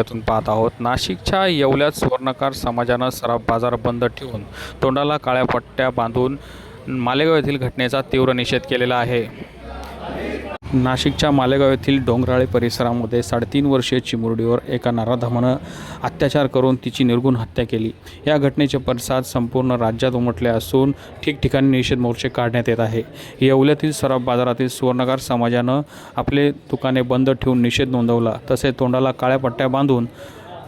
यातून पाहत आहोत नाशिकच्या येवल्यात सुवर्णकार समाजानं सराफ बाजार बंद ठेवून तोंडाला काळ्या पट्ट्या बांधून मालेगाव येथील घटनेचा तीव्र निषेध केलेला आहे. नाशिकच्या मालेगाव येथील डोंगराळे परिसरामध्ये साडेतीन वर्षीय चिमुरडीवर एका नराधमानं अत्याचार करून तिची निर्गुण हत्या केली. या घटनेचे पडसाद संपूर्ण राज्यात उमटले असून ठिकठिकाणी निषेध मोर्चे काढण्यात येत आहे. येवल्यातील सराफ बाजारातील सुवर्णकार समाजानं आपले दुकाने बंद ठेवून निषेध नोंदवला. तसेच तोंडाला काळ्या पट्ट्या बांधून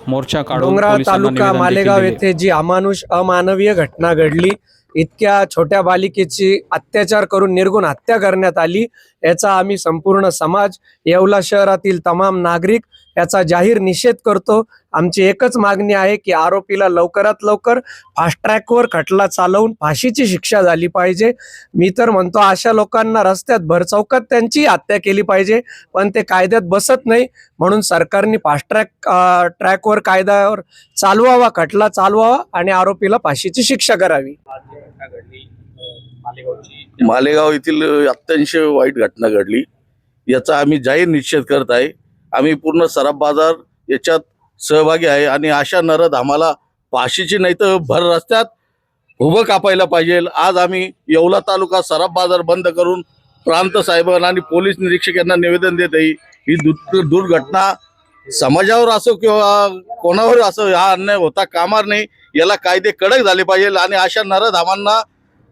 मोर्चा काढून तालुका मालेगाव. येथे जी अमानुष अमानवीय घटना घडली इतक्या छोट्या बालिकेची अत्याचार करून निर्गुण हत्या करण्यात आली याचा आम्ही संपूर्ण समाज येवला शहरातील तमाम नागरिक याचा जाहीर निषेध करतो. आमची एकच मागणी आहे की आरोपीला लवकरात लवकर फास्ट ट्रॅकवर खटला चालवून फाशीची शिक्षा झाली पाहिजे. मी तर म्हणतो अशा लोकांना रस्त्यात भरचौकात त्यांची हत्या केली पाहिजे पण ते कायद्यात बसत नाही. म्हणून सरकारने फास्ट ट्रॅक ट्रॅकवर कायद्यावर चालवावा खटला चालवावा आणि आरोपीला फाशीची शिक्षा करावी. मालेगाव येथील अत्यंत वाईट घटना घडली. याचा आम्ही जाहीर निषेध करत आहे. आम्ही पूर्ण सराफ बाजार याच्यात सहभागी आहे आणि अशा नरद आम्हाला फाशीची नाही तर भर रस्त्यात उभं कापायला पाहिजे. आज आम्ही येवला तालुका सराफ बाजार बंद करून प्रांत साहेबांना आणि पोलीस निरीक्षक यांना निवेदन देत आहे. ही दुर्घटना समाजावर असो किंवा कोणावर असो हा अन्याय होता कामार नाही. याला कायदे कडक झाले पाहिजे आणि अशा नरधामांना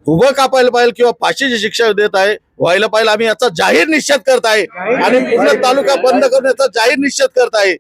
उभं कापायला पाहिजे किंवा फाशीची शिक्षा देत आहे व्हायला पाहिजे. आम्ही याचा जाहीर निषेध करत आहे. आणि पूर्ण तालुका बंद करण्याचा जाहीर निषेध करत आहे.